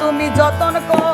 তুমি যতন কর।